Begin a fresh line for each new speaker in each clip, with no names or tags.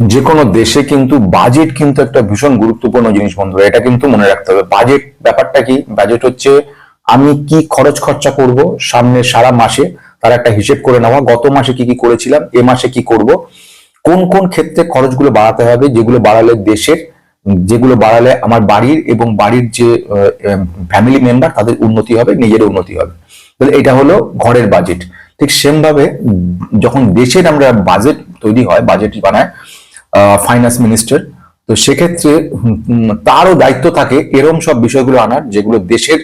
যে কোনো দেশে কিন্তু বাজেট কিন্তু একটা ভীষণ গুরুত্বপূর্ণ জিনিস বন্ধুরা, এটা কিন্তু মনে রাখতে হবে। বাজেট ব্যাপারটা কি? বাজেট হচ্ছে আমি কি খরচ খরচা করব সামনে সারা মাসে, তার একটা হিসেব করে নেওয়া। গত মাসে কি কি করেছিলাম, এ মাসে কি করব? কোন কোন ক্ষেত্রে খরচগুলো বাড়াতে হবে, যেগুলো বাড়ালে দেশের, যেগুলো বাড়ালে আমার বাড়ির এবং বাড়ির যে ফ্যামিলি মেম্বার তাদের উন্নতি হবে, নিজের উন্নতি হবে। তাহলে এটা হলো ঘরের বাজেট ঠিক সেমভাবে যখন দেশের আমরা বাজেট তৈরি হয় বাজেট বানায় ফাইন্যান্স মিনিস্টার তো সেক্ষেত্রে তারও দায়িত্ব থাকে এরম সব বিষয়গুলো আনার, যেগুলো দেশের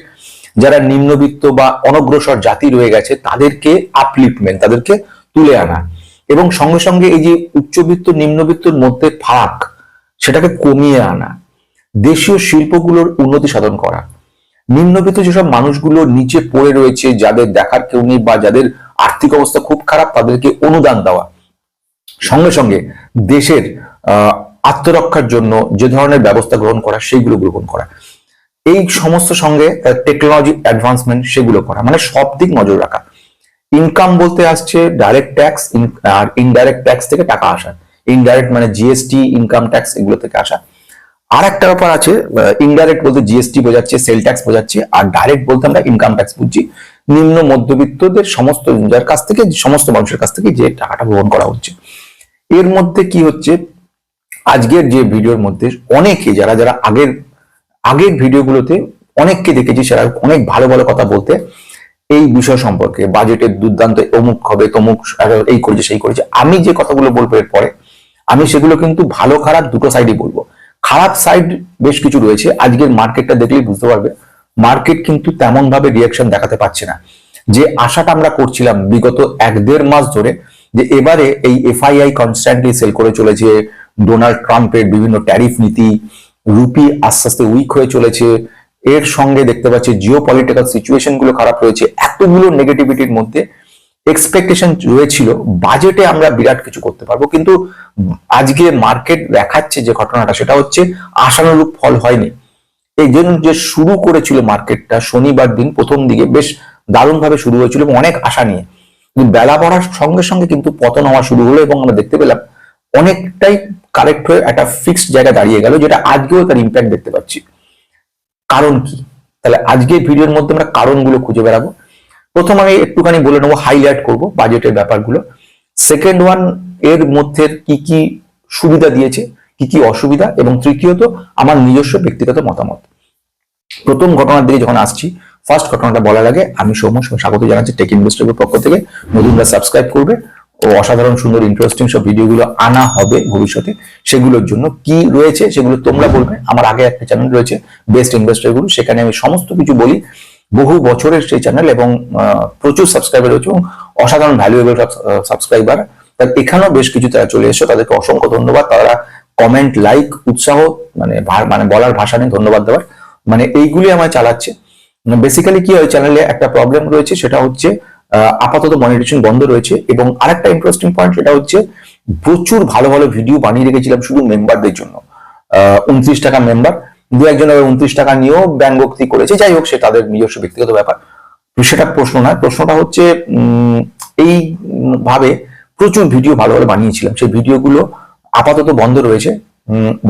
যারা নিম্নবিত্ত বা অনগ্রসর জাতি রয়ে গেছে, তাদেরকে আপলিফমেন্ট তাদেরকে তুলে আনা। এবং সঙ্গে সঙ্গে এই যে উচ্চবিত্ত, নিম্নবিত্তর মধ্যে ফারাক, সেটাকে কমিয়ে আনা। দেশীয় শিল্পগুলোর উন্নতি সাধন করা। নিম্নবিত্ত যেসব মানুষগুলো নিচে পড়ে রয়েছে, যাদের দেখার কেউ নেই বা যাদের আর্থিক অবস্থা খুব খারাপ, তাদেরকে অনুদান দেওয়া। সঙ্গে সঙ্গে দেশের আত্মরক্ষার জন্য যে ধরনের ব্যবস্থা গ্রহণ করা, সেইগুলো গ্রহণ করা। এই সমস্ত সঙ্গে টেকনোলজি অ্যাডভান্সমেন্ট সেগুলো করা। মানে সব দিক নজর রাখা। ইনকাম বলতে আসছে ডাইরেক্ট ট্যাক্স আর ইনডাইরেক্ট ট্যাক্স থেকে টাকা আসা। ইনডাইরেক্ট মানে জিএসটি ইনকাম ট্যাক্স এগুলো থেকে আসা। আর একটা ব্যাপার আছে ইনডাইরেক্ট বলতে জিএসটি বোঝাচ্ছে সেল ট্যাক্স বোঝাচ্ছে, আর ডাইরেক্ট বলতে আমরা ইনকাম ট্যাক্স বুঝছি। নিম্ন মধ্যবিত্তদের সমস্ত, যার কাছ থেকে, সমস্ত মানুষের কাছ থেকে যে টাকাটা গ্রহণ করা হচ্ছে। এর মধ্যে কি হচ্ছে? আজকের যে ভিডিওর মধ্যে অনেকে, যারা যারা আগের আগের ভিডিওগুলোতে অনেককে দেখেছি, সেরা অনেক ভালো ভালো কথা বলতে, এই বিষয় সম্পর্কে, বাজেটের দুর্দান্ত, অমুক হবে, তমুক এই করেছে, সেই করেছে, আমি যে কথাগুলো বলব এরপরে, আমি সেগুলো কিন্তু ভালো, খারাপ দুটো সাইডই বলব। খারাপ সাইড বেশ কিছু রয়েছে, আজকের মার্কেটটা দেখলেই বুঝতে পারবে মার্কেট কিন্তু তেমন ভাবে রিয়াকশন দেখাতে পারছে না। যে আশাটা আমরা করছিলাম বিগত এক দেড় মাস ধরে যে এবারে এই এফআইআই কনস্ট্যান্টলি সেল করে চলেছে ডোনাল্ড ট্রাম্পের বিভিন্ন ট্যারিফ নীতি রুপি আস্তে আস্তে উইক হয়ে চলেছে, এর সঙ্গে দেখতে পাচ্ছি জিও পলিটিক্যাল সিচুয়েশনগুলো খারাপ রয়েছে, এতগুলো নেগেটিভিটির মধ্যে এক্সপেকটেশন রয়েছিল বাজেটে আমরা বিরাট কিছু করতে পারব, কিন্তু আজকে মার্কেট দেখাচ্ছে যে ঘটনাটা, সেটা হচ্ছে আশানুরূপ ফল হয়নি। এই জন্য যে শুরু করেছিল মার্কেটটা শনিবার দিন প্রথম দিকে বেশ দারুণভাবে শুরু হয়েছিল এবং অনেক আশা নিয়ে। কিন্তু বেলা বাড়ার সঙ্গে সঙ্গে কিন্তু পতন হওয়া শুরু হলো এবং আমরা দেখতে পেলাম অনেকটাই কারেক্ট হয়ে একটা ফিক্সড জায়গায় দাঁড়িয়ে গেল, যেটা আজকেও তার ইম্প্যাক্ট দেখতে পাচ্ছি। কারণ কি? তাহলে আজকে ভিডিওর মধ্যে আমরা কারণগুলো খুঁজে বেড়াবো। প্রথম আমি একটুখানি বলে নেব হাইলাইট করব বাজেটের ব্যাপারগুলো। সেকেন্ড ওয়ানের মধ্যে কি কি সুবিধা দিয়েছে, কি কি অসুবিধা? এবং তৃতীয়ত, আমার নিজস্ব ব্যক্তিগত মতামত। প্রথম ঘটনার দিকে যখন আসছি ফার্স্ট ঘটনাটা বলার আগে আমি সৌম্য স্বাগত জানাচ্ছি টেক ইনভেস্টরের পক্ষ থেকে। নতুনরা সাবস্ক্রাইব করবে ও অসাধারণ, সুন্দর ইন্টারেস্টিং সব ভিডিওগুলো আনা হবে ভবিষ্যতে। সেগুলোর জন্য কি রয়েছে সেগুলো তোমরা বলবে। আমার আগে একটা চ্যানেল রয়েছে বেস্ট ইনভেস্টরগুলো সেখানে আমি সমস্ত কিছু বলি। বহু বছরের সেই চ্যানেল এবং প্রচুর সাবস্ক্রাইবার রয়েছে এবং অসাধারণ ভ্যালুয়েবল সাবস্ক্রাইবার তার এখানেও বেশ কিছু তারা চলে এসেছে। তাদেরকে অসংখ্য ধন্যবাদ। তারা কমেন্ট লাইক উৎসাহ মানে মানে বলার ভাষা নেই, ধন্যবাদ দেওয়ার। মানে এইগুলি আমায় চালাচ্ছে। বেসিক্যালি কি হয়? চ্যানেলে একটা প্রবলেম রয়েছে, সেটা হচ্ছে আপাতত মনিটেশন বন্ধ রয়েছে এবং আরেকটা ইন্টারেস্টিং পয়েন্ট সেটা হচ্ছে, প্রচুর ভালো ভালো ভিডিও বানিয়ে রেখেছিলাম শুধু মেম্বারদের জন্য। উনত্রিশ টাকা মেম্বার দু একজন আবার উনত্রিশ টাকা নিয়েও ব্যঙ্গোক্তি করেছে। যাই হোক, সে তাদের নিজস্ব ব্যক্তিগত ব্যাপার। সেটা প্রশ্ন নয় প্রশ্নটা হচ্ছে এই ভাবে প্রচুর ভিডিও ভালো ভালো বানিয়েছিলাম। সেই ভিডিওগুলো আপাতত বন্ধ রয়েছে।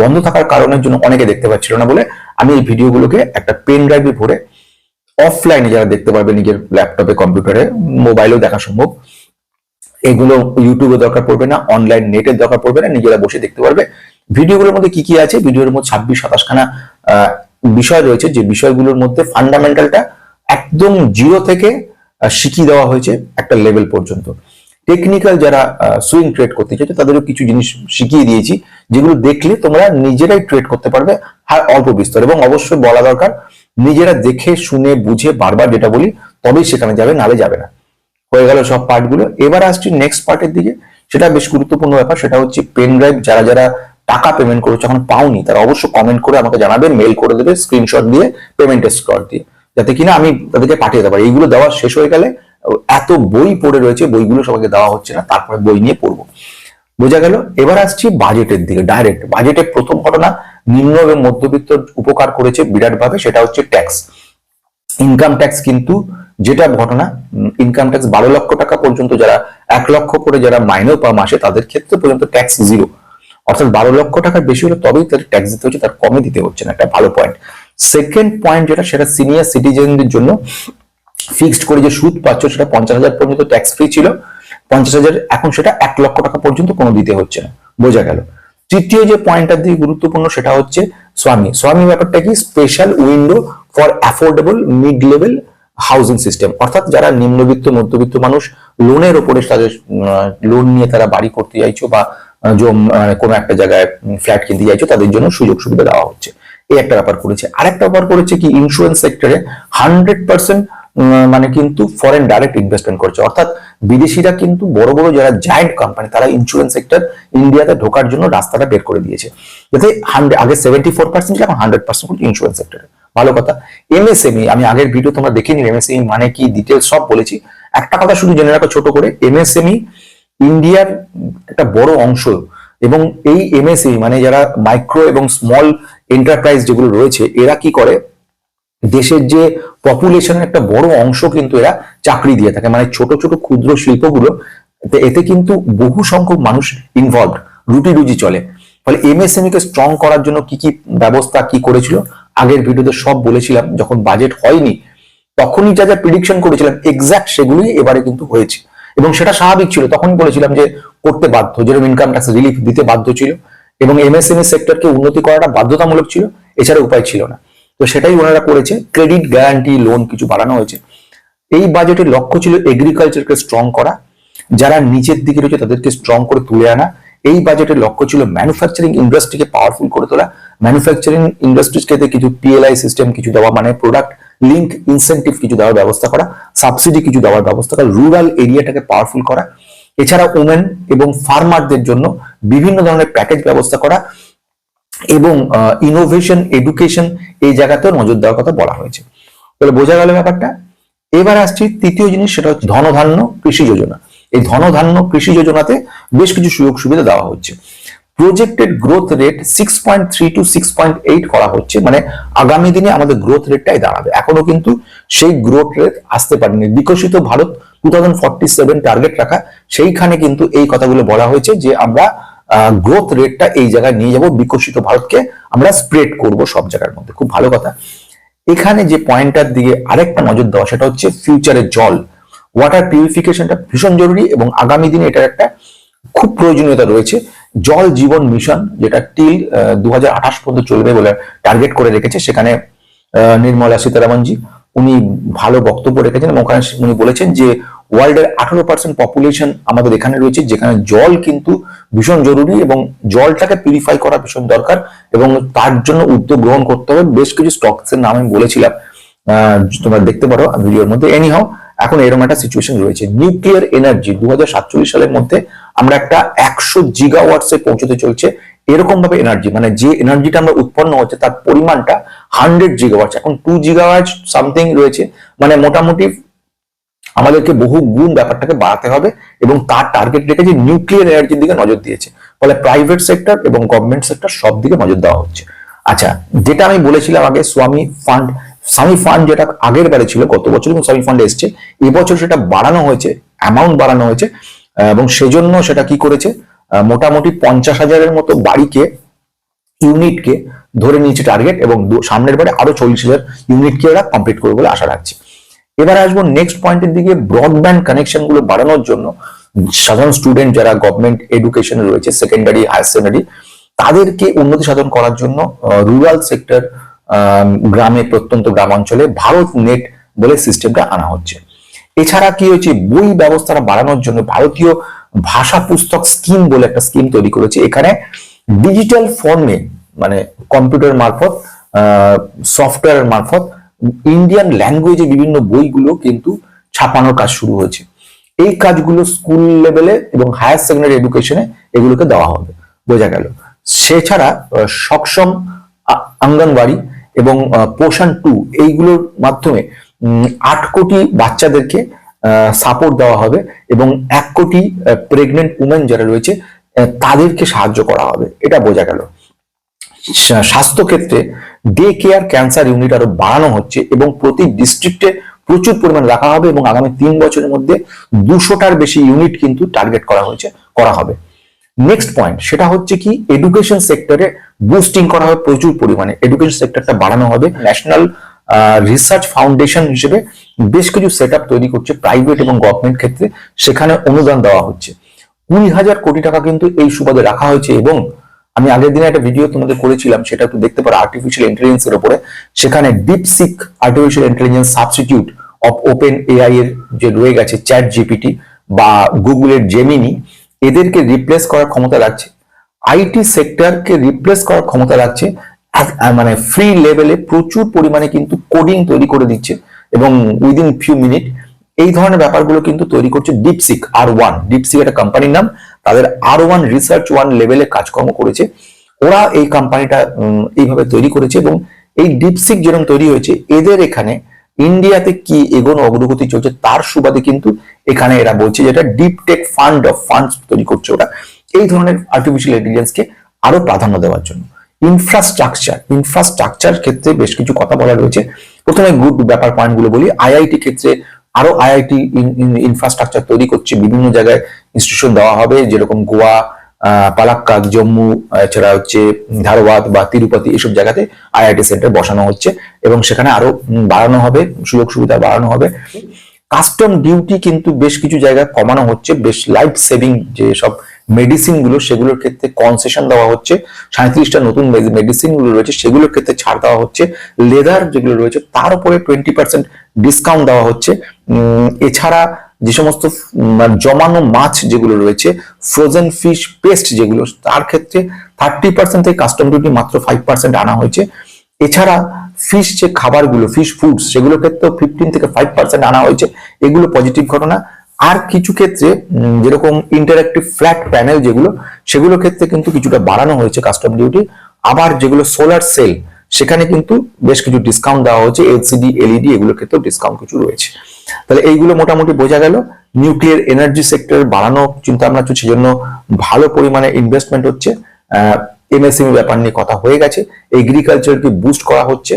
বন্ধ থাকার কারণের জন্য অনেকে দেখতে পাচ্ছিল না বলে আমি এই ভিডিওগুলোকে একটা পেন ড্রাইভে ভরে অফলাইনে যারা দেখতে পারবে নিজের ল্যাপটপে কম্পিউটারে মোবাইলেও দেখা সম্ভব। এগুলো ইউটিউবে দরকার পড়বে না অনলাইন নেটের দরকার পড়বে না, নিজেরা বসে দেখতে পারবে। ভিডিওগুলোর মধ্যে কি কি আছে? ভিডিওর মধ্যে ছাব্বিশ সাতাশ খানা বিষয় রয়েছে। যে বিষয়গুলোর মধ্যে ফান্ডামেন্টালটা একদম জিরো থেকে শিখিয়ে দেওয়া হয়েছে একটা লেভেল পর্যন্ত। টেকনিক্যাল যারা সুইং ট্রেড করতে চাইছে, তাদেরও কিছু জিনিস শিখিয়ে দিয়েছি, যেগুলো দেখলে তোমরা নিজেরাই ট্রেড করতে পারবে, আর অল্প বিস্তর। এবং অবশ্যই বলা দরকার নিজেরা দেখে, শুনে, বুঝে বারবার যেটা বলি, তবেই সেখানে যাবে, নালে যাবে না। হয়ে গেল সব পার্টগুলো। এবার আসছি নেক্সট পার্টের দিকে। সেটা বেশ গুরুত্বপূর্ণ ব্যাপার, সেটা হচ্ছে পেন ড্রাইভ যারা যারা টাকা পেমেন্ট করেছে এখন পাওনি, তারা অবশ্যই কমেন্ট করে আমাকে জানাবে মেল করে দেবে স্ক্রিনশট দিয়ে পেমেন্টের স্কট দিয়ে। যাতে কিনা আমি তাদেরকে পাঠিয়ে দেবো এইগুলো দেওয়া শেষ হয়ে গেলে, এত বই পড়ে রয়েছে, বইগুলো সবাইকে দেওয়া হচ্ছে না, তারপরে বই নিয়ে পড়ব। বোঝা গেল। এবার আসছি বাজেটের দিকে ডাইরেক্ট বাজেটের প্রথম ঘটনা নিম্ন এবং মধ্যবিত্ত উপকার করেছে বিরাটভাবে, সেটা হচ্ছে ট্যাক্স ইনকাম ট্যাক্স কিন্তু যেটা ঘটনা ইনকাম ট্যাক্স বারো লক্ষ টাকা পর্যন্ত যারা এক লক্ষ করে যারা মাইনেও পাওয়া মাসে, তাদের ক্ষেত্রে পর্যন্ত ট্যাক্স জিরো অর্থাৎ বারো লক্ষ টাকার বেশি হলে তবেই তার ট্যাক্স দিতে হচ্ছে, তার কমে দিতে হচ্ছে না, একটা ভালো পয়েন্ট সেকেন্ড পয়েন্ট যেটা, সেটা সিনিয়র সিটিজেনদের জন্য ফিক্সড করে যে সুদ পাচ্ছ, সেটা পঞ্চাশ হাজার পর্যন্ত ট্যাক্স ফ্রি ছিল। পঞ্চাশ হাজার, এখন সেটা এক লক্ষ টাকা পর্যন্ত কোনো দিতে হচ্ছে না। বোঝা গেল। তৃতীয় যে পয়েন্টটার দিকে গুরুত্বপূর্ণ সেটা হচ্ছে স্বামী। স্বামী ব্যাপারটা কি? Special window for affordable mid level housing system অর্থাৎ যারা নিম্নবিত্ত, মধ্যবিত্ত মানুষ লোনের ওপরে তাদের লোন নিয়ে তারা বাড়ি করতে চাইছো বা কোনো একটা জায়গায় ফ্ল্যাট কিনতে চাইছো, তাদের জন্য সুযোগ সুবিধা দেওয়া হচ্ছে। এই একটা ব্যাপার করেছে। আরেকটা ব্যাপার করেছে কি? ইন্স্যুরেন্স সেক্টরে হান্ড্রেড পার্সেন্ট মানে কিন্তু ফরেন ডাইরেক্ট ইনভেস্টমেন্ট করছে। অর্থাৎ বিদেশিরা কিন্তু বড় বড় যারা জায়েন্ট কোম্পানি তারা ইন্স্যুরেন্স সেক্টর ইন্ডিয়াতে ঢোকার জন্য রাস্তাটা বের করে দিয়েছে। যাতে আগে সেভেন্টি ফোর পার্সেন্ট এখন হান্ড্রেড পার্সেন্ট ইন্স্যুরেন্স সেক্টরে ভালো কথা। এমএসএমই আমি আগের ভিডিও তোমরা দেখে নিন এমএসএমই মানে কি ডিটেলস সব বলেছি। একটা কথা শুধু জেনে রাখো ছোট করে এমএসএমই ইন্ডিয়ার একটা বড় অংশ এবং এই এমএসএমই মানে যারা মাইক্রো এবং স্মল এন্টারপ্রাইজ যেগুলো রয়েছে, এরা কি করে? দেশের যে পপুলেশনের একটা বড় অংশ কিন্তু এরা চাকরি দিয়ে থাকে। মানে ছোট ছোট ক্ষুদ্র শিল্পগুলো এতে- কিন্তু বহু সংখ্যক মানুষ ইনভলভ রুটি রুজি চলে। ফলে এমএসএমই কে স্ট্রং করার জন্য কি কি ব্যবস্থা, কি করেছিল? আগের ভিডিওতে সব বলেছিলাম, যখন বাজেট হয়নি, তখনই যা যা প্রিডিকশন করেছিলাম এক্সাক্ট সেগুলোই এবারে কিন্তু হয়েছে। এবং সেটা স্বাভাবিক ছিল। তখনই বলেছিলাম যে করতে বাধ্য, যেরকম ইনকাম ট্যাক্স রিলিফ দিতে বাধ্য ছিল, এবং এমএসএমই সেক্টরকে উন্নতি করাটা বাধ্যতামূলক ছিল, এছাড়া উপায় ছিল না। তো সেটাই ওনারা করেছে। ক্রেডিট গ্যারান্টি লোন কিছু বাড়ানো হয়েছে। এই বাজেটের লক্ষ্য ছিল এগ্রিকালচারকে স্ট্রং করা। যারা নিচের দিকে রয়েছে তাদেরকে স্ট্রং করে তুলে আনা। এই বাজেটের লক্ষ্য ছিল ম্যানুফ্যাকচারিং ইন্ডাস্ট্রিকে পাওয়ারফুল করে তোলা। ম্যানুফ্যাকচারিং ইন্ডাস্ট্রিজ ইন্ডাস্ট্রিজকে কিছু পিএলআই সিস্টেম কিছু দেওয়া মানে প্রোডাক্ট লিঙ্ক ইনসেন্টিভ কিছু দেওয়ার ব্যবস্থা করা। সাবসিডি কিছু দেওয়ার ব্যবস্থা করা। রুরাল এরিয়াটাকে পাওয়ারফুল করা। এছাড়া ওমেন এবং ফার্মারদের জন্য বিভিন্ন ধরনের প্যাকেজ ব্যবস্থা করা। এবং ইনোভেশন এডুকেশন এই জায়গাতেও নজর দেওয়ার কথা বলা হয়েছে। তাহলে বোঝা গেল ব্যাপারটা? এবার আসছি তৃতীয় জিনিস, সেটা হচ্ছে ধনধান্য কৃষি যোজনা। এই ধনধান্য কৃষি যোজনাতে বেশ কিছু সুযোগ সুবিধা দেওয়া হচ্ছে। Projected growth rate six point three to six point eight করা হচ্ছে মানে আগামী দিনে আমাদের গ্রোথ রেটটাই দাঁড়াবে। এখনও কিন্তু সেই গ্রোথ রেট আসতে পারেনি। বিকশিত Bharat two thousand forty seven target রাখা, সেইখানে কিন্তু এই কথাগুলো বলা হয়েছে যে আমরা গ্রোথ রেটটা এই জায়গায় নিয়ে যাব। বিকশিত ভারতকে আমরা স্প্রেড করব সব জায়গার মধ্যে। খুব ভালো কথা। এখানে যে পয়েন্টটার দিকে আরেকটা নজর দেওয়া, সেটা হচ্ছে ফিউচারের জল। ওয়াটার পিউরিফিকেশনটা ভীষণ জরুরি এবং আগামী দিনে এটার একটা খুব প্রয়োজনীয়তা রয়েছে। জল জীবন মিশন যেটা টিল দু পর্যন্ত চলবে বলে টার্গেট করে রেখেছে, সেখানে নির্মলা সীতারামনজি। উনি ভালো বক্তব্য রেখেছেন এবং ওখানে উনি বলেছেন যে ওয়ার্ল্ডের আঠারো পার্সেন্ট পপুলেশন আমাদের এখানে রয়েছে, যেখানে জল কিন্তু ভীষণ জরুরি এবং জলটাকে পিউরিফাই করা ভীষণ দরকার এবং তার জন্য উদ্যোগ গ্রহণ করতে হবে। বেশ কিছু স্টকস এর নাম আমি বলেছিলাম তোমরা দেখতে পারো ভিডিওর মধ্যে। এনিহাও এখন এরকম একটা সিচুয়েশন রয়েছে। নিউক্লিয়ার এনার্জি দু হাজার সাতচল্লিশ সালের মধ্যে আমরা একটা একশো জিগা জিগাওয়াটসে পৌঁছতে চলছে। এরকম ভাবে এনার্জি মানে যে এনার্জিটা আমরা উৎপন্ন হচ্ছে তার পরিমাণটা হান্ড্রেড জিগাওয়াটস এখন টু জিগাওয়াট সামথিং রয়েছে। মানে মোটামুটি আমাদেরকে বহু গুণ ব্যাপারটাকে বাড়াতে হবে এবং তার টার্গেট রেখেছে নিউক্লিয়ার এনার্জির দিকে নজর দিয়েছে। ফলে প্রাইভেট সেক্টর এবং গভর্নমেন্ট সেক্টর সব দিকে নজর দেওয়া হচ্ছে। আচ্ছা যেটা আমি বলেছিলাম আগে স্বামী ফান্ড স্বামী ফান্ড যেটা আগের বারে ছিল, গত বছর এবং স্বামী ফান্ড এসছে, এবছর সেটা বাড়ানো হয়েছে অ্যামাউন্ট বাড়ানো হয়েছে এবং সেজন্য সেটা কি করেছে? মোটামুটি পঞ্চাশ হাজারের মতো বাড়িকে ইউনিটকে ধরে নিয়েছে টার্গেট এবং সামনের বারে আরও চল্লিশ হাজার ইউনিটকে ওরা কমপ্লিট করবে বলে আশা রাখছে। এবার আসব নেক্সট পয়েন্টের দিকে ব্রডব্যান্ড কানেকশনগুলো বাড়ানোর জন্য। সাধারণ স্টুডেন্ট যারা গভর্নমেন্ট এডুকেশনে রয়েছে সেকেন্ডারি হায়ার সেকেন্ডারি তাদেরকে উন্নতি সাধন করার জন্য রুরাল সেক্টর গ্রামে প্রত্যন্ত গ্রামাঞ্চলে ভারত নেট বলে সিস্টেমটা আনা হচ্ছে। এছাড়া কি হয়েছে? বই ব্যবস্থাটা বাড়ানোর জন্য ভারতীয় ভাষা পুস্তক স্কিম বলে একটা স্কিম তৈরি করেছে। এখানে ডিজিটাল ফর্মে মানে কম্পিউটার মারফত সফটওয়্যার মারফত ইন্ডিয়ান ল্যাঙ্গুয়েজে বিভিন্ন বইগুলো কিন্তু ছাপানোর কাজ শুরু হয়েছে। এই কাজগুলো স্কুল লেভেলে এবং হায়ার সেকেন্ডারি এডুকেশনে এগুলোকে দেওয়া হবে, বোঝা গেল। সেছাড়া সক্ষম আ- অঙ্গনবাড়ি এবং পোষণ টু এইগুলোর মাধ্যমে আট কোটি বাচ্চাদেরকে সাপোর্ট দেওয়া হবে এবং এক কোটি প্রেগনেন্ট উমেন যারা রয়েছে তাদেরকে সাহায্য করা হবে। এটা বোঝা গেল। স্বা- স্বাস্থ্যক্ষেত্রে ডে কেয়ার ক্যান্সার ইউনিট আরও বাড়ানো হচ্ছে এবং প্রতি ডিস্ট্রিক্টে প্রচুর পরিমাণ রাখা হবে এবং আগামী তিন বছরের মধ্যে দুশোটার বেশি ইউনিট কিন্তু টার্গেট করা হয়েছে, করা হবে। নেক্সট পয়েন্ট সেটা হচ্ছে কি এডুকেশন সেক্টরে বুস্টিং করা হবে প্রচুর পরিমাণে। এডুকেশন সেক্টরটা বাড়ানো হবে। ন্যাশনাল রিসার্চ ফাউন্ডেশন হিসেবে বেশ কিছু সেট তৈরি করছে প্রাইভেট এবং গভর্নমেন্ট ক্ষেত্রে। সেখানে অনুদান দেওয়া হচ্ছে। কুড়ি হাজার কোটি টাকা কিন্তু এই সুবাদে রাখা হয়েছে এবং আমি আগের দিনে একটা ভিডিও তোমাদের করেছিলাম, সেটা একটু দেখতে পারো আর্টিফিশিয়াল ইন্টেলিজেন্স এর উপরে। সেখানে DeepSeek artificial intelligence substitute of OpenAI এর যে রয়ে গেছে চ্যাট জিপিটি বা গুগলের জেমিনি এদেরকে রিপ্লেস করার ক্ষমতা রাখছে। আইটি সেক্টরকে রিপ্লেস করার ক্ষমতা রাখছে। মানে ফ্রি লেভেলে প্রচুর পরিমাণে কিন্তু কোডিং তৈরি করে দিচ্ছে এবং উইদিন ফিউ মিনিট এই ধরনের ব্যাপারগুলো কিন্তু তৈরি করছে ডিপসিক আর ওয়ান ডিপসিক একটা কোম্পানির নাম। তাদের আর ওয়ান রিসার্চ ওয়ান লেভেলে কাজকর্ম করেছে। ওরা এই কোম্পানিটা এইভাবে তৈরি করেছে এবং এই ডিপসিক যেরকম তৈরি হয়েছে, এদের এখানে ইন্ডিয়াতে কি এগোনো অগ্রগতি চলছে তার সুবাদে কিন্তু এখানে এরা বলছে যেটা deep tech fund of funds তৈরি করছে ওরা। এই ধরনের আর্টিফিশিয়াল ইন্টেলিজেন্সকে আরও প্রাধান্য দেওয়ার জন্য। ইনফ্রাস্ট্রাকচার ইনফ্রাস্ট্রাকচার ক্ষেত্রে বেশ কিছু কথা বলা রয়েছে। প্রথমে গুড ব্যাপার পয়েন্টগুলো বলি। আইআইটি ক্ষেত্রে আরও আইআইটি ইনফ্রাস্ট্রাকচার তৈরি করছে বিভিন্ন জায়গায় ইনস্টিটিউশন দেওয়া হবে যেরকম গোয়া আহ, পালাক্কাদ জম্মু এছাড়া হচ্ছে ধারওয়াদ বা তিরুপতি এসব জায়গাতে আইআইটি সেন্টার বসানো হচ্ছে এবং সেখানে আরও বাড়ানো হবে সুযোগ সুবিধা বাড়ানো হবে। কাস্টম ডিউটি কিন্তু বেশ কিছু জায়গায় কমানো হচ্ছে বেশ লাইফ সেভিং যে সব মেডিসিনগুলো সেগুলোর ক্ষেত্রে কনসেশন দেওয়া হচ্ছে। সাঁত্রিশটা নতুন মেডিসিনগুলো রয়েছে, সেগুলোর ক্ষেত্রে ছাড় দেওয়া হচ্ছে। লেদার যেগুলো রয়েছে, তার উপরে টোয়েন্টি পার্সেন্ট ডিসকাউন্ট দেওয়া হচ্ছে। এছাড়া যে সমস্ত মানে জমানো মাছ যেগুলো রয়েছে ফ্রোজেন ফিশ পেস্ট যেগুলো, তার ক্ষেত্রে থার্টি পার্সেন্ট থেকে কাস্টম ডিউটি মাত্র ফাইভ পার্সেন্ট আনা হয়েছে। এছাড়া ফিশ যে খাবারগুলো ফিশ ফুডস সেগুলোর ক্ষেত্রেও ফিফটিন থেকে ফাইভ পার্সেন্ট আনা হয়েছে। এগুলো পজিটিভ ঘটনা। আর কিছু ক্ষেত্রে যেরকম ইন্টারাক্টিভ ফ্ল্যাট প্যানেল যেগুলো সেগুলোর ক্ষেত্রে কিন্তু কিছুটা বাড়ানো হয়েছে কাস্টম ডিউটি আবার যেগুলো সোলার সেল সেখানে কিন্তু বেশ কিছু ডিসকাউন্ট দেওয়া হয়েছে এলসিডি এলইডি এগুলোর ক্ষেত্রেও ডিসকাউন্ট কিছু রয়েছে। তাহলে এইগুলো মোটামুটি বোঝা গেল। নিউক্লিয়ার এনার্জি সেক্টর বাড়ানো চিন্তা ভাবনা চলছে সেজন্য ভালো পরিমাণে ইনভেস্টমেন্ট হচ্ছে। এমএসএমই ব্যাপার নিয়ে কথা হয়ে গেছে। এগ্রিকালচারকে বুস্ট করা হচ্ছে।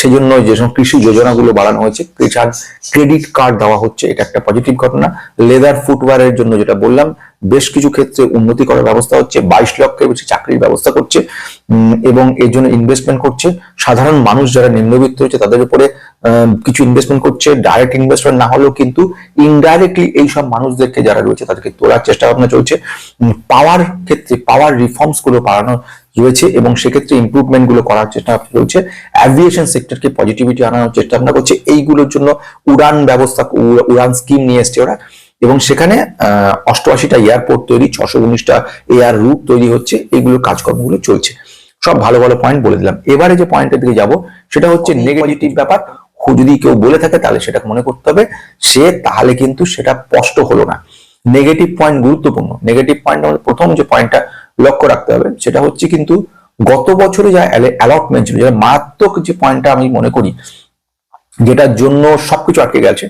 সেজন্য যে সমস্ত কৃষি যোজনাগুলো বাড়ানো হয়েছে কৃষাণ ক্রেডিট কার্ড দেওয়া হচ্ছে, এটা একটা পজিটিভ ঘটনা। লেদার ফুটওয়ারের জন্য যেটা বললাম, বেশ কিছু ক্ষেত্রে উন্নতি করার ব্যবস্থা হচ্ছে, বাইশ লক্ষের বেশি চাকরির ব্যবস্থা করছে এবং এর জন্য ইনভেস্টমেন্ট করছে। সাধারণ মানুষ যারা নিম্নবিত্ত হচ্ছে, তাদের উপরে কিছু ইনভেস্টমেন্ট করছে। ডাইরেক্ট ইনভেস্টমেন্ট না হলেও কিন্তু ইনডাইরেক্টলি এই সব মানুষদেরকে যারা রয়েছে, তাদেরকে তোলার চেষ্টা ভাবনা চলছে। পাওয়ার ক্ষেত্রে পাওয়ার রিফর্মসগুলো বাড়ানো রয়েছে এবং সেক্ষেত্রে ইমপ্রুভমেন্টগুলো করার চেষ্টা চলছে অ্যাভিয়েশন সেক্টরকে পজিটিভিটি আনার চেষ্টা ভাবনা করছে। এইগুলোর জন্য উড়ান ব্যবস্থা উড়ান স্কিম নিয়ে এসছে ওরা। এবং সেখানে আহ, অষ্টআশিটা এয়ারপোর্ট তৈরি ছশো উনিশটা এয়ার রুট তৈরি হচ্ছে। এইগুলো কাজকর্মগুলো চলছে। সব ভালো ভালো পয়েন্ট বলে দিলাম। এবারে যে পয়েন্টের দিকে যাব সেটা হচ্ছে নেগেটিভ ব্যাপার। যদি কেউ বলে থাকে তাহলে সেটা মনে করতে হবে। সে তাহলে কিন্তু সেটা স্পষ্ট হলো না। নেগেটিভ পয়েন্ট গুরুত্বপূর্ণ। নেগেটিভ পয়েন্ট আমাদের প্রথম যে পয়েন্টটা লক্ষ্য রাখতে হবে, সেটা হচ্ছে কিন্তু গত বছরে যা অ্যালটমেন্ট ছিল, যেটা মারাত্মক যে পয়েন্টটা আমি মনে করি, যেটার জন্য সবকিছু আটকে গেছে,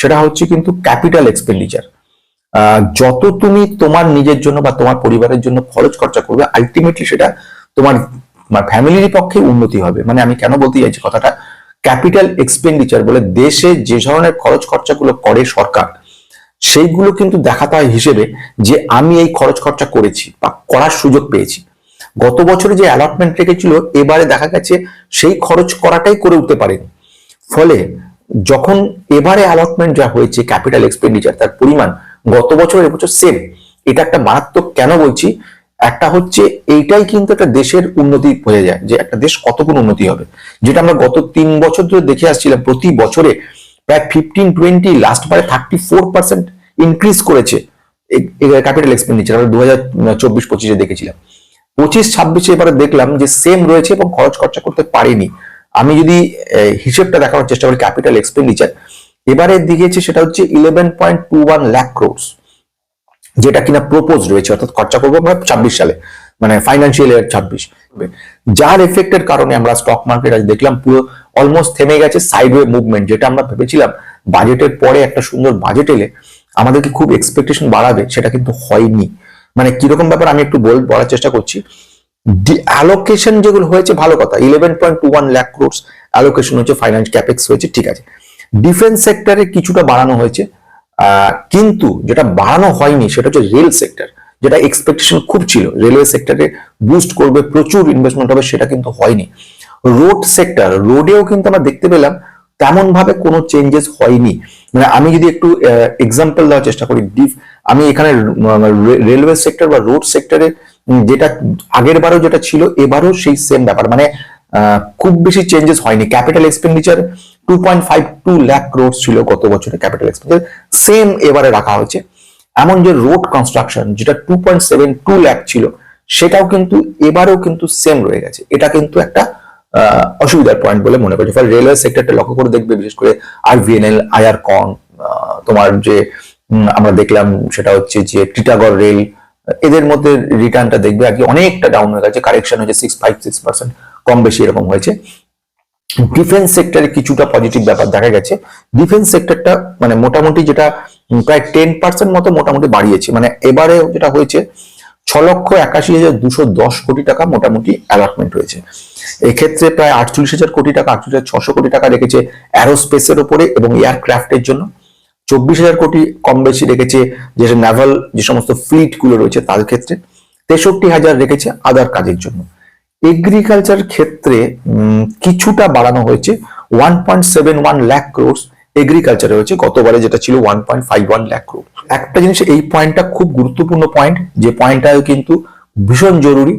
সেটা হচ্ছে কিন্তু ক্যাপিটাল এক্সপেন্ডিচার যত তুমি তোমার নিজের জন্য বা তোমার পরিবারের জন্য খরচ খরচা করবে আলটিমেটলি সেটা তোমার ফ্যামিলির পক্ষে উন্নতি হবে। মানে আমি কেন বলতে চাইছি কথাটা? ক্যাপিটাল এক্সপেন্ডিচার বলে দেশে যে ধরনের খরচ খরচাগুলো করে সরকার সেইগুলো কিন্তু দেখাতে হয় হিসেবে যে আমি এই খরচ খরচা করেছি বা করার সুযোগ পেয়েছি। গত বছরে যে অ্যালটমেন্ট রেখেছিল, এবারে দেখা গেছে সেই খরচ করাটাই করে উঠতে পারেনি। ফলে যখন এবারে অ্যালটমেন্ট যা হয়েছে ক্যাপিটাল এক্সপেন্ডিচার তার পরিমাণ গত বছর, এবছর সেম এটা একটা মারাত্মক কেন বলছি? একটা হচ্ছে এইটাই কিন্তু একটা দেশের উন্নতি হয়ে যায়, যে একটা দেশ কতগুণ উন্নতি হবে। যেটা আমরা গত তিন বছর ধরে দেখে আসছিলাম, প্রতি বছরে প্রায় ফিফটিন টোয়েন্টি লাস্ট বারে থার্টি ফোর পার্সেন্ট ইনক্রিজ করেছে ক্যাপিটাল এক্সপেন্ডিচার আমরা দু হাজার চব্বিশ, পঁচিশে দেখেছিলাম। পঁচিশ, ছাব্বিশে এবারে দেখলাম যে সেম রয়েছে এবং খরচ খরচা করতে পারেনি। আমি যদি হিসেবটা দেখানোর চেষ্টা করি ক্যাপিটাল এক্সপেন্ডিচার এবারে দিয়েছে সেটা হচ্ছে eleven point two one lakh crores যেটা কিনা প্রপোজ রয়েছে, অর্থাৎ খরচা করব আমরা ছাব্বিশ সালে মানে ফাইন্যান্সিয়াল ইয়ার ছাব্বিশ। যার এফেক্টের কারণে আমরা স্টক মার্কেট আজ দেখলাম পুরো অলমোস্ট থেমে গেছে সাইডওয়ে মুভমেন্ট যেটা আমরা ভেবেছিলাম বাজেটের পরে একটা সুন্দর বাজেট এলে আমাদেরকে খুব এক্সপেকটেশন বাড়াবে, সেটা কিন্তু হয়নি। মানে কীরকম ব্যাপার আমি একটু বল, বলার চেষ্টা করছি। অ্যালোকেশন যেগুলো হয়েছে, ভালো কথা। Eleven point two one lakh crores allocation হচ্ছে ফাইন্যান্স ক্যাপেক্স হয়েছে, ঠিক আছে। ডিফেন্স সেক্টরে কিছুটা বাড়ানো হয়েছে। কিন্তু যেটা বাড়ানো হয়নি, সেটা হচ্ছে রেল সেক্টর যেটা এক্সপেকটেশন খুব ছিল। রেলওয়ে সেক্টরে বুস্ট করবে, প্রচুর ইনভেস্টমেন্ট হবে, সেটা কিন্তু হয়নি। রোড সেক্টর রোডেও কিন্তু আমরা দেখতে পেলাম তেমন ভাবে কোনো চেঞ্জেস হয়নি। মানে আমি যদি একটু এক্সাম্পল দেওয়ার চেষ্টা করি ডিপ আমি এখানে রেলওয়ে সেক্টর বা রোড সেক্টরে যেটা আগের বারও যেটা ছিল, এবারও সেই সেম ব্যাপার। মানে খুব বেশি চেঞ্জেস হয়নি। Capital expenditure two point five two lakh crore ছিল গত বছরে ক্যাপিটাল এক্সপেন্ডিচার সেম এবারে রাখা হয়েছে। এমন যে রোড কনস্ট্রাকশন যেটা two point seven two lakh ছিল, সেটাও কিন্তু, এবারেও কিন্তু সেম রয়ে গেছে। এটা কিন্তু একটা অসুবিধার পয়েন্ট বলে মনে করছে। ফলে রেলওয়ে সেক্টরটা লক্ষ্য করে দেখবে, বিশেষ করে আর ভিএনএল আইআর কন তোমার যে আমরা দেখলাম সেটা হচ্ছে যে টিটাগড় রেল এদের মধ্যে রিটার্নটা দেখবে আর কি অনেকটা ডাউন হয়ে গেছে। কারেকশন হয়েছে সিক্স ফাইভ সিক্স পার্সেন্ট কম বেশি এরকম হয়েছে। ডিফেন্স সেক্টরে কিছুটা পজিটিভ ব্যাপার দেখা গেছে। ডিফেন্স সেক্টরটা মানে মোটামুটি যেটা প্রায় টেন পার্সেন্ট মতো মোটামুটি বাড়িয়েছে। মানে এবারে যেটা হয়েছে ছ লক্ষ একাশি হাজার দুশো দশ কোটি টাকা মোটামুটি অ্যালটমেন্ট হয়েছে। এক্ষেত্রে প্রায় আটচল্লিশ হাজার কোটি টাকা, আটচল্লিশ হাজার ছশো কোটি টাকা রেখেছে অ্যারোস্পেসের উপরে এবং এয়ারক্রাফটের জন্য। চব্বিশ হাজার কোটি কম বেশি রেখেছে যে নাভাল যে সমস্ত ফ্লিটগুলো রয়েছে তার ক্ষেত্রে। তেষট্টি হাজার রেখেছে আদার কাজের জন্য। এগ্রিকালচার ক্ষেত্রে কিছুটা বাড়ানো হয়েছে। One point seven one lakh crores এগ্রিকালচারে হয়েছে, গতবারে যেটা ছিল one point five one lakh crore একটা জিনিস, এই পয়েন্টটা খুব গুরুত্বপূর্ণ পয়েন্ট যে পয়েন্টটা কিন্তু ভীষণ জরুরি।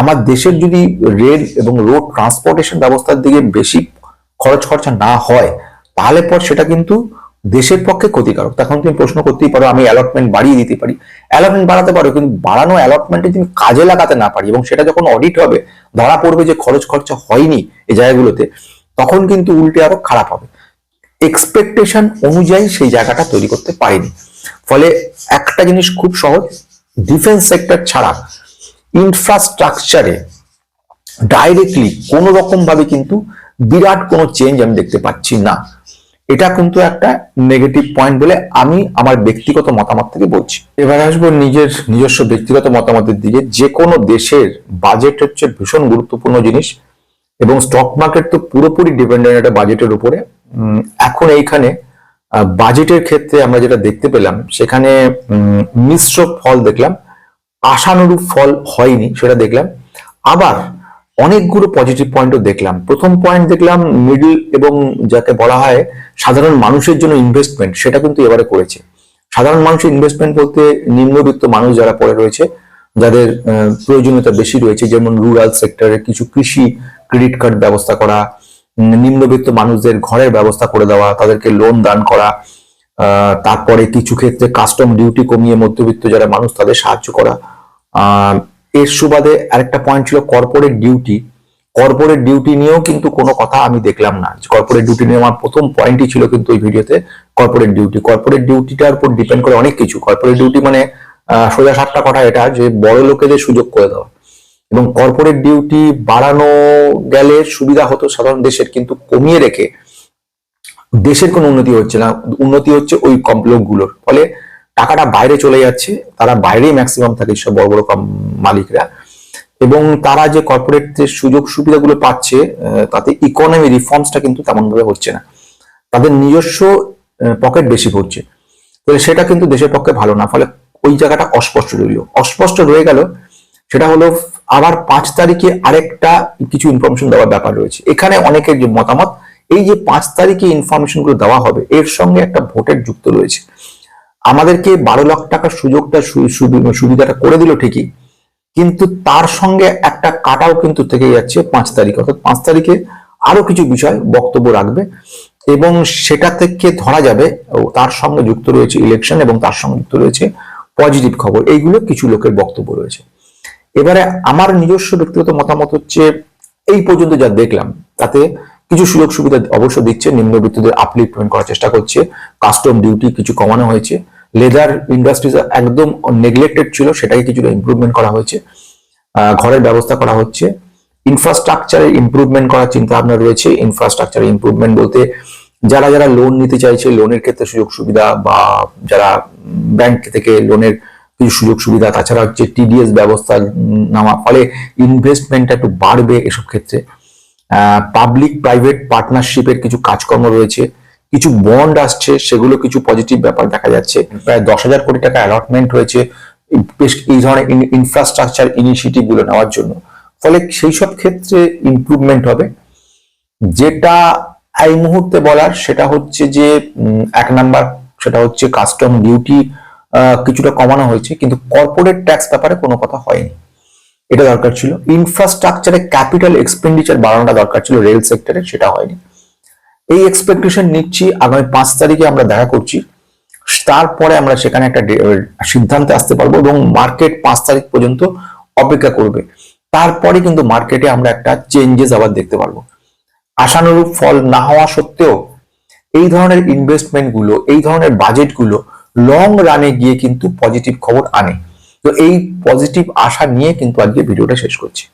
আমার দেশের যদি রেল এবং রোড ট্রান্সপোর্টেশন ব্যবস্থার দিকে বেশি খরচ খরচা না হয়, তাহলে পর সেটা কিন্তু দেশের পক্ষে ক্ষতিকারক। তখন তুমি প্রশ্ন করতেই পারো, আমি অ্যালটমেন্ট বাড়িয়ে দিতে পারি। অ্যালটমেন্ট বাড়াতে পারো, কিন্তু বাড়ানো অ্যালটমেন্টে তুমি কাজে লাগাতে না পারি, এবং সেটা যখন অডিট হবে, ধরা পড়বে যে খরচ খরচা হয়নি এই জায়গাগুলোতে, তখন কিন্তু উল্টে আরও খারাপ হবে। এক্সপেকটেশন অনুযায়ী সেই জায়গাটা তৈরি করতে পারেনি। ফলে একটা জিনিস খুব সহজ ডিফেন্স সেক্টর ছাড়া ইনফ্রাস্ট্রাকচারে ডাইরেক্টলি কোনো রকম ভাবে কিন্তু বিরাট কোনো চেঞ্জ আমি দেখতে পাচ্ছি না। এটা কিন্তু একটা নেগেটিভ পয়েন্ট বলে আমি আমার ব্যক্তিগত মতামত থেকে বলছি। এবার আসব নিজের নিজস্ব ব্যক্তিগত মতামতের দিকে। যে কোনো দেশের বাজেট হচ্ছে ভীষণ গুরুত্বপূর্ণ জিনিস। এবং স্টক মার্কেট তো পুরোপুরি ডিপেন্ডেন্ট একটা বাজেটের উপরে। এখন এইখানে বাজেটের ক্ষেত্রে আমরা যেটা দেখতে পেলাম, সেখানে মিশ্র ফল দেখলাম, আশানুরূপ ফল হয়নি সেটা দেখলাম। আবার অনেকগুলো পজিটিভ পয়েন্টও দেখলাম। প্রথম পয়েন্ট দেখলাম মিডল এবং যাকে বলা হয় সাধারণ মানুষের জন্য ইনভেস্টমেন্ট সেটা কিন্তু এবারে করেছে। সাধারণ মানুষের ইনভেস্টমেন্ট বলতে নিম্নবিত্ত মানুষ যারা পড়ে রয়েছে, যাদের প্রয়োজনীয়তা বেশি রয়েছে, যেমন রুরাল সেক্টরে কিছু কৃষি ক্রেডিট কার্ড ব্যবস্থা করা, নিম্নবিত্ত মানুষদের ঘরের ব্যবস্থা করে দেওয়া, তাদেরকে লোন দান করা তারপরে কিছু ক্ষেত্রে কাস্টম ডিউটি কমিয়ে মধ্যবিত্ত যারা মানুষ তাদের সাহায্য করা। এর সুবাদে আরেকটা পয়েন্ট ছিল কর্পোরেট ডিউটি কর্পোরেট ডিউটি নিয়েও কিন্তু কোনো কথা আমি দেখলাম না। কর্পোরেট ডিউটি নিয়ে আমার প্রথম পয়েন্টই ছিল কিন্তু ওই ভিডিওতে কর্পোরেট ডিউটি কর্পোরেট ডিউটিটার উপর ডিপেন্ড করে অনেক কিছু। কর্পোরেট ডিউটি মানে সোজা সাতটা কথা এটা যে বড় লোকেদের সুযোগ করে দেওয়া। এবং কর্পোরেট ডিউটি বাড়ানো গেলে সুবিধা হতো সাধারণ দেশের, কিন্তু কমিয়ে রেখে দেশের কোনো উন্নতি হচ্ছে না। উন্নতি হচ্ছে ওই কম লোকগুলোর। ফলে টাকাটা বাইরে চলে যাচ্ছে, তারা বাইরেই ম্যাক্সিমাম থাকে সব বড় বড় মালিকরা। এবং তারা যে কর্পোরেটদের সুযোগ সুবিধাগুলো পাচ্ছে তাতে ইকোনমি রিফর্মসটা কিন্তু তেমন ভাবে হচ্ছে না। তাদের নিজস্ব পকেট বেশি পড়ছে। তাহলে সেটা কিন্তু দেশের পক্ষে ভালো না, ফলে ওই জায়গাটা অস্পষ্ট রইল অস্পষ্ট রয়ে গেল সেটা হলো আবার পাঁচ তারিখে আরেকটা কিছু ইনফরমেশন দেওয়ার ব্যাপার রয়েছে। এখানে অনেকের যে মতামত, এই যে পাঁচ তারিখে ইনফরমেশনগুলো দেওয়া হবে, এর সঙ্গে একটা ভোটের যুক্ত রয়েছে। আমাদেরকে বারো লাখ টাকার সুযোগটা সুবিধাটা করে দিল ঠিকই, কিন্তু তার সঙ্গে একটা কাটাও কিন্তু থেকে যাচ্ছে পাঁচ তারিখ। অর্থাৎ পাঁচ তারিখে আরও কিছু বিষয় বক্তব্য রাখবে এবং সেটা থেকে ধরা যাবে তার সঙ্গে যুক্ত রয়েছে ইলেকশন এবং তার সঙ্গে যুক্ত রয়েছে পজিটিভ খবর। এইগুলো কিছু লোকের বক্তব্য রয়েছে। এবারে আমার নিজস্ব ব্যক্তিগত মতামত হচ্ছে, এই পর্যন্ত যা দেখলাম, তাতে কিছু সুযোগ সুবিধা অবশ্য দিচ্ছে, নিম্নবিত্তদের আপলিফমেন্ট করার চেষ্টা করছে কাস্টম ডিউটি কিছু কমানো হয়েছে লেদার ইন্ডাস্ট্রিজ একদম নেগলেক্টেড ছিল, সেটাকে কিছুটা ইমপ্রুভমেন্ট করা হয়েছে ঘরের ব্যবস্থা করা হচ্ছে ইনফ্রাস্ট্রাকচারে ইমপ্রুভমেন্ট করার চিন্তা ভাবনা রয়েছে ইনফ্রাস্ট্রাকচারে ইমপ্রুভমেন্ট বলতে যারা যারা লোন নিতে চাইছে লোনের ক্ষেত্রে সুযোগ সুবিধা বা যারা ব্যাংক থেকে লোনের কিছু সুযোগ সুবিধা, তাছাড়া হচ্ছে টিডিএস ব্যবস্থা নেওয়া ফলে ইনভেস্টমেন্টটা একটু বাড়বে এসব ক্ষেত্রে। পাবলিক প্রাইভেট পার্টনারশিপের কিছু কাজকর্ম রয়েছে, কিছু বন্ড আসছে, সেগুলো কিছু পজিটিভ ব্যাপার দেখা যাচ্ছে। প্রায় দশ হাজার কোটি টাকা অ্যালটমেন্ট হয়েছে বেশ এই ধরনের ইনফ্রাস্ট্রাকচার ইনিশিয়েটিভগুলো নেওয়ার জন্য। ফলে সেই সব ক্ষেত্রে ইমপ্রুভমেন্ট হবে। যেটা এই মুহূর্তে বলার, সেটা হচ্ছে যে এক নাম্বার, সেটা হচ্ছে কাস্টম ডিউটি কিছুটা কমানো হয়েছে, কিন্তু কর্পোরেট ট্যাক্স ব্যাপারে কোনো কথা হয়নি। এটা দরকার ছিল। ইনফ্রাস্ট্রাকচারে ক্যাপিটাল এক্সপেন্ডিচার বাড়ানোটা দরকার ছিল রেল সেক্টরে সেটা হয়নি। এই এক্সপেকটেশন নিচ্ছি, আগামী পাঁচ তারিখে আমরা দেখা করছি। তারপরে আমরা সেখানে একটা সিদ্ধান্তে আসতে পারব এবং মার্কেট পাঁচ তারিখ পর্যন্ত অপেক্ষা করবে। তারপরে কিন্তু মার্কেটে আমরা একটা চেঞ্জেস আবার দেখতে পারব। আশানুরূপ ফল না হওয়া সত্ত্বেও এই ধরনের ইনভেস্টমেন্টগুলো, এই ধরনের বাজেটগুলো লং রানে গিয়ে কিন্তু পজিটিভ খবর আনে। তো এই পজিটিভ আশা নিয়ে কিন্তু আজকে ভিডিওটা শেষ করছি।